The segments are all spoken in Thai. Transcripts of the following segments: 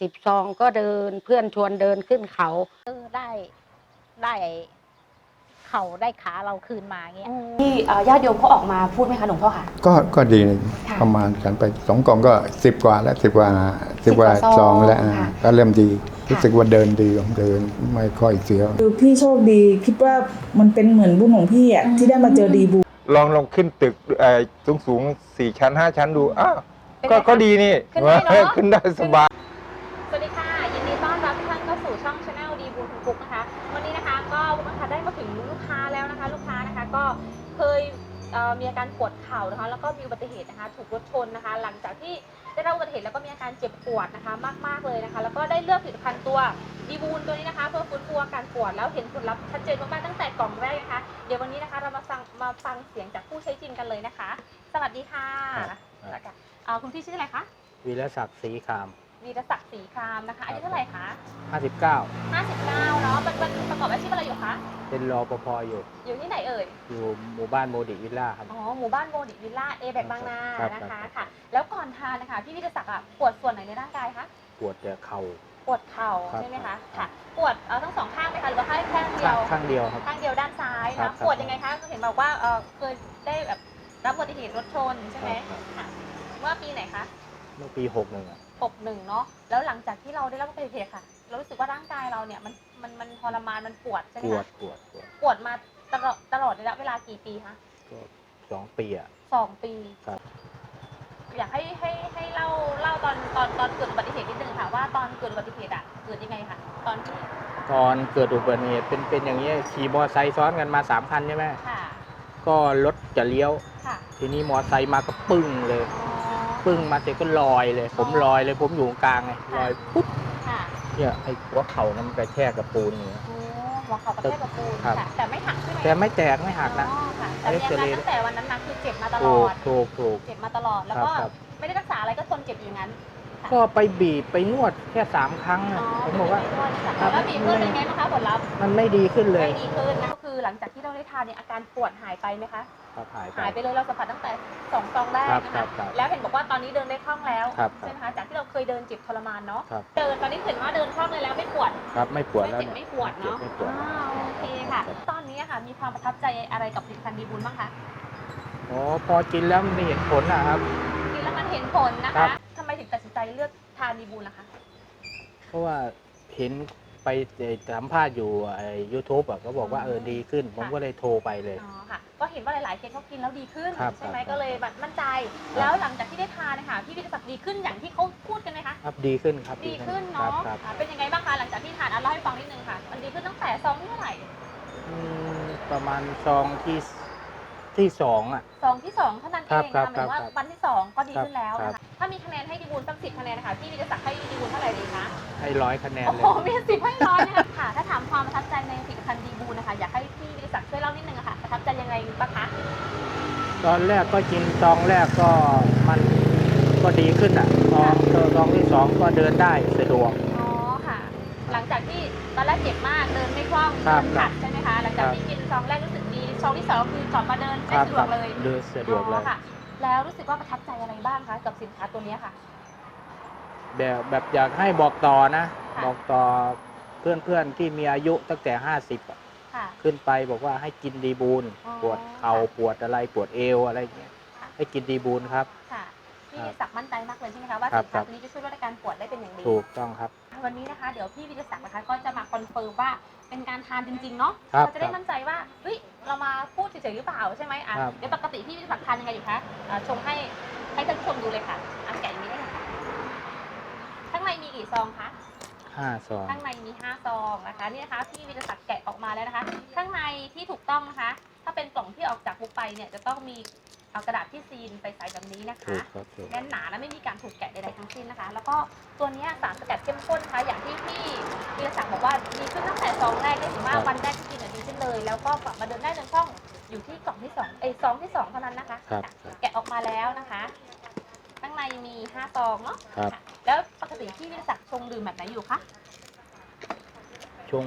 สิบซองก็เดินเพื่อนชวนเดินขึ้นเขาเออได้ได้เข่าได้ขาเราคืนมาเงี้ยที่เอ่อญาติโยมเขาออกมาพูดไหมคะหลวงพ่อคะ ก็ก็ดีค่ะประมาณฉันไปสองกล่องก็สิบกว่าแล้วสิบกว่าสิบกว่าสิบกว่าซซอองงแล้วอ่าค่ะก็เริ่มดีรู้ค่ะสึกว่าเดินดีเดินไม่ค่อยเสียว คือพี่โชคดีคิดว่ามันเป็นเหมือนบุญของพี่อะ ที่ได้มาเจอดีบูลองลองขึ้นตึกสูงสูงๆสี่ชั้นห้าชั้นดู อ้าว เป็นก็ไงคะก็ดีนี่ขึ้นได้เนอะ ขึ้นได้สบาย ถึงลูกค้าแล้วนะคะ ลูกค้านะคะก็เคยเอ่อมีอาการปวดเข่านะคะ แล้วก็มีอุบัติเหตุนะคะ ถูกรถชนนะคะ หลังจากที่ได้รับอุบัติเหตุแล้วก็มีอาการเจ็บปวดนะคะ มาก ๆเลยนะคะ แล้วก็ได้เลือกผลิตภัณฑ์ตัวดีบูนตัวนี้นะคะ เพื่อฟื้นฟูอาการปวดแล้วเห็นผลลัพธ์ชัดเจนมากๆตั้งแต่กล่องแรกนะคะ เดี๋ยววันนี้นะคะเรามาฟังมาฟังเสียงจากผู้ใช้จริงกันเลยนะคะ สวัสดีค่ะครับแล้วก็เอ่อคุณพี่ชื่ออะไรคะวีรศักดิ์ศรีคาม วีรศักดิ์ศรีครามนะคะอายุเท่าไหร่คะ59 59เนาะเป็นเป็นประกอบอาชีพอะไรอยู่คะ เป็นรอปภอยู่อยู่ที่ไหนเอ่ย อยู่หมู่บ้านโมดิวิลล่าครับ อ๋อ หมู่บ้านโมดิวิลล่าเอแบกบางนา ครับนะครัคะบ ค่ะ แล้วก่อนทานนะคะ พี่วิทยาศักดิ์อะปวดส่วนไหนในร่างกายคะ ปวดแต่เข่า ปวดเข่าครับใช่ไหมครัคะบค่ะปวดเอ่อทั้งสองข้างไหมคะ หรือว่าแค่ข้างเดียว ข้างเดียวครับ ข้างเดียวด้านซ้ายครันะ บครับ ปวดยังไงคะเห็นบอกว่าเออเคยได้แบบรับอุบัติเหตุรถชนใช่ไหมครับค่ะ เมื่อปีไหนคะ เมื่อปี61อะปกหนึ่งเนาะแล้วหลังจากที่เราได้รับอุบัติเหตุค่ะ เรารู้สึกว่าร่างกายเราเนี่ยมันมันมันทรมานมันปวดใช่ไหมปวดคะปวดปวดปวดมาตลอดตลอดระยะเวลากี่ปีคะก็สองปีอะสองปี ครับ อยากให้ให้ให้เล่าเล่าตอนตอนตอนเกิดอุบัติเหตุนิดนึงค่ะ ว่าตอนเกิดอุบัติเหตุอะเกิดยังไงคะตอนที่ตอนเกิดอุบัติเหตุเป็นเป็นอย่างนี้ยขี่มอไซค์ซ้อนกันมาสามคันใช่ไหมค่ะก็รถจะเลี้ยว ค่ะ ทีนี้มอไซค์มาก็ปึ้งเลย อ๋อ ปึ้งมาเสร็จก็ลอยเลย ผมลอยเลยผมอยู่กลางไงลอยปุ๊บค่ะเนี่ยไอ้หัวเข่านั้นมันกระแทกกับปูนอย่างเงี้ย โอ้หัวเข่ากระแทกกับปูนครับ ค่ะแต่ไม่หักใช่ไหมแต่ไม่แตกไม่หักนะ อ๋อค่ะแต่มีอาการตั้งแต่วันนั้นมาคือเจ็บมาตลถูอกด ถูกถูก เจ็บมาตลอดแล้วครับก็ครับ ไม่ได้รักษาอะไรก็ทนเจ็บอยู่อย่างนั้นก็ไปบีบไปนวดแค่สามครั้งอ๋อะอผมบอกว่าเป็นอย่างนี้ด้วยค่ะแล้วบีบเพื่อเป็นไงบ้างคะผลลัพธ์มันไม่ดีขึ้นเลยไม่ดีขึ้นนะก็คือหลังจากที่เราได้ทานเนี่ยอาการปวดหายไปไหมคะ ครับหายไป หายไปเลยเราสัมผัสตั้งแต่สองซองแรกครับนะครัคะบครับแล้วเห็นบอกว่าตอนนี้เดินได้คล่องแล้วครับใช่ไหมคะจากที่เราเคยเดินเจ็บทรมานเนาะครับ เดินตอนนี้เห็นว่าเดินคล่องเลยแล้วไม่ปวด ครับไม่ปวดไม่แล้วเจ็บเนี่ยไม่ปวดเนาะไม่ปวด อ่าโอเคค่ะตอนนี้อะค่ะมีความประทับใจอะไรกับผลิตภัณฑ์ดีบุญบ้างคะอ๋อพอกินแล้วมันเห็นผลนะครับ กินแล้วมันเห็นผลนะครัคะบ ทำไมถึงตัดสินใจเลือกทานดีบุญล่ะคะ เพราะว่าเห็น ไปสัมภาษณ์อยู่ไอ้ยูทูบอะก็บอกว่าเออดีขึ้น ผมก็เลยโทรไปเลย อ๋อค่ะ ก็เห็นว่าหลาย ๆ เคสเขากินแล้วดีขึ้นครับใช่ไหมครับ ก็เลยแบบมั่นใจ แล้วหลังจากที่ได้ทานนะคะพี่วิทยาศักดิ์ดีขึ้นอย่างที่เขาพูดกันไหมคะ ครับดีขึ้นครับดีขึ้นครัเนาะบครับอ่าเป็นยังไงบ้างคะหลังจากที่ทานอะเล่าให้ฟังนิดนึงค่ะ มันดีขึ้นตั้งแต่ซองที่เท่าไหร่ อืมประมาณซองที่ ที่สองอะซองที่สองเท่านั้นเอครับงครันะบหมายถึงว่าครับวันที่สองก็ดีครับขึ้นแล้วครันะบคะถ้ามีคะแนนให้ดีบูลสักสิบคะแนนนะคะพี่วิทยาศักดิ์ให้ดีบูลเท่าไหร่ดีคะ ให้ร้อยคะแนนโอ้เลโหย มีสิบให้ร้อยนะคะค่ะ ถ้าถามความประทับใจในผลิตภัณฑ์ดีบูลนะคะ อยากให้พี่วิทยาศักดิ์ช่วยเล่านิดนึงอะค่ะ ประทับใจยังไงบ้างคะ ตอนแรกก็กินซองแรกก็มันก็ดีขึ้นอะซองซองที่สองก็เดินได้สะดวก อ๋อค่ะ หลังจากที่ตอนแรกเจ็บมากเดินไม่คล่องครัเดิบนขัดใช่ไหมคะ หลังจากที่กินซองแรกรู้สึก ดีซองที่สองคือกลับมาเดินคได้รับสะดวกเลยเดินสะดวกเลอ๋ยอค่ะ แล้วรู้สึกว่าประทับใจอะไรบ้างคะกับสินค้าตัวเนี้ยค่ะ แบบแบบอยากให้บอกต่อนะ ค่ะ บอกต่อเพื่อนๆที่มีอายุตั้งแต่ 50อะค่ะ ขึ้นไปบอกว่าให้กินดีบูลอ๋อ ปวดเข่าปวดอะไรปวดเอวอะไรอย่างเงี้ยค่ะให้กินดีบูลครับ ค่ะพี่ครับวิทยาศักดิ์มั่นใจมากเลยใช่ไหมคะว่าครัสิบนค้าครับตัวนี้จะช่วยลดอาการปวดได้เป็นอย่างดี ถูกต้องครับ วันนี้นะคะ เดี๋ยวพี่วิทยาศักดิ์นะคะก็จะมาคอนเฟิร์มว่าเป็นการทานจริงๆเนาะครับเราจะได้มั่นใจว่าเฮ้ยเรามาพูดเฉยๆหรือเปล่าใช่ไหมอะครับ เดี๋ยวปกติพี่วิทยาศักดิ์ทานยังไงอยู่คะอะชงให้ให้ท่านผู้ชมดูเลยค่ะอะแกะอย่างนี้ได้เลยค่ะข้างในมีกี่ซองคะ ห้าซอง ข้างในมี5ซองนะคะนี่นะคะพี่วิทยาศักดิ์แกะออกมาแล้วนะคะ ข้างในที่ถูกต้องนะคะ ถ้าเป็นกล่องที่ออกจากบุกไปเนี่ยจะต้องมี เอากระดาษที่ซีนใสๆแบบนี้นะถูคะ กครับถูก แน่นหนาและไม่มีการถูกแกะใดๆทั้งสิ้นนะคะ แล้วก็ตัวเนี้ยสารสกัดเข้มข้นนะคะอย่างที่พี่วิทยาศักดิ์บอกว่าดีขึ้นตั้งแต่ซองแรกได้ถึงว่าวันแรกที่กินเนี่ยดีขึ้นเลย แล้วก็กลับมาเดินได้ในช่องอยู่ที่กล่องที่สองเอ้ยซองที่สองเท่านั้นนะคะครับ แกะออกมาแล้วนะคะข้างในมี5ซองเนาะครับ ค่ะแล้วปกติพี่วิทยาศักดิ์ชงดื่มแบบไหนอยู่คะชง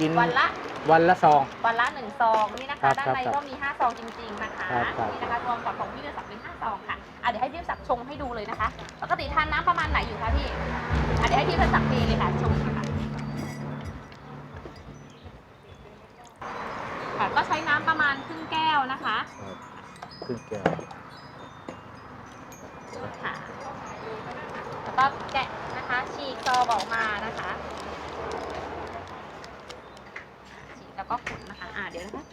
กินวันละวันละซอง วันละหนึ่งซองนี่นะครัคะบด้านในครับก็มีห้าซองจริงๆนะคะครับครับนี่นะคะรวมกับของพี่วิทยาศักดิ์เป็นห้าซองค่ะอะเดี๋ยวให้พี่วิทยาศักดิ์ชงให้ดูเลยนะคะ ปกติทานน้ำประมาณไหนอยู่คะพี่พี่ประจักษ์มีเลยค่ะชมค่ะค่ะก็ใช้น้ำประมาณครึ่งแก้วนะคะครึ่งแก้วค่ะแล้วก็แกะนะคะ ฉีกซองออกมานะคะ ฉี กแล้วก็ขุดนะคะ อ่าเดี๋ยวนะคะ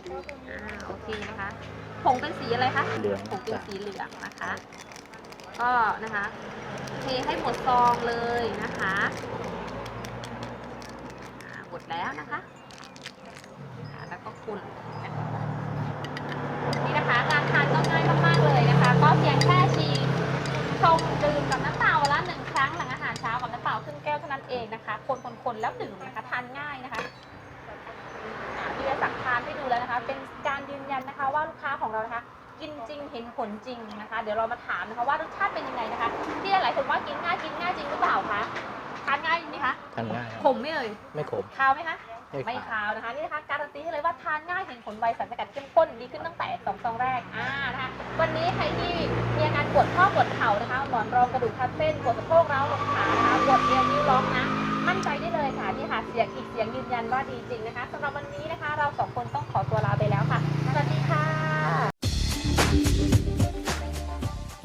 อ่าโอเคนะคะผงเป็นสีอะไรคะเหลืองผงเป็นจ้ะสีเหลืองนะคะ ก็นะคะเทให้หมดซองเลยนะคะอ่าหมดแล้วนะคะอ่าแล้วก็คุณนี่นะคะการทานก็ง่ายมากๆเลยนะคะ ก็เพียงแค่ชีชงดื่มกับน้ำเปล่าวันละหนึ่งครั้งหลังอาหารเช้ากับน้ำเปล่าครึ่งแก้วเท่านั้นเองนะคะ คนๆๆแล้วดื่มนะคะทานง่ายนะคะอ่าพี่จะสักทา นให้ดูแล้วนะคะ เป็นการยืนยันนะคะว่าลูกค้าของเรานะคะ กินจริงเห็นผลจริงนะคะ เดี๋ยวเรามาถามนะคะว่ารสชาติเป็นยังไงนะคะ ที่หลายๆคนว่ากินง่ายกินง่ายจริงหรือเปล่าคะทานง่ายจริงไหมคะทานง่ายขมไหม่เอ่ยไม่ขม คาวไหมคะไม่ไม่ขาวคาวนะคะนี่นะคะการันตีให้เลยว่าทานง่ายเห็นผลไวสารสกัดเข้มข้นดีขึ้นตั้งแต่สองซองแรกอ่านะคะวันนี้ใครที่มีอาการปวดข้อปวดเข่านะคะหมอนรองกระดูกทับเส้นปวดสะโพกร้าวลงขานะคะปวดเอวนิ้วล็อกนะมั่นใจได้เลยค่ะนี่ค่ะเสียงอีกเสียงยืนยันว่าดีจริงนะคะสำหรับวันนี้นะคะ เราสองคนต้องขอตัวลาไปแล้ว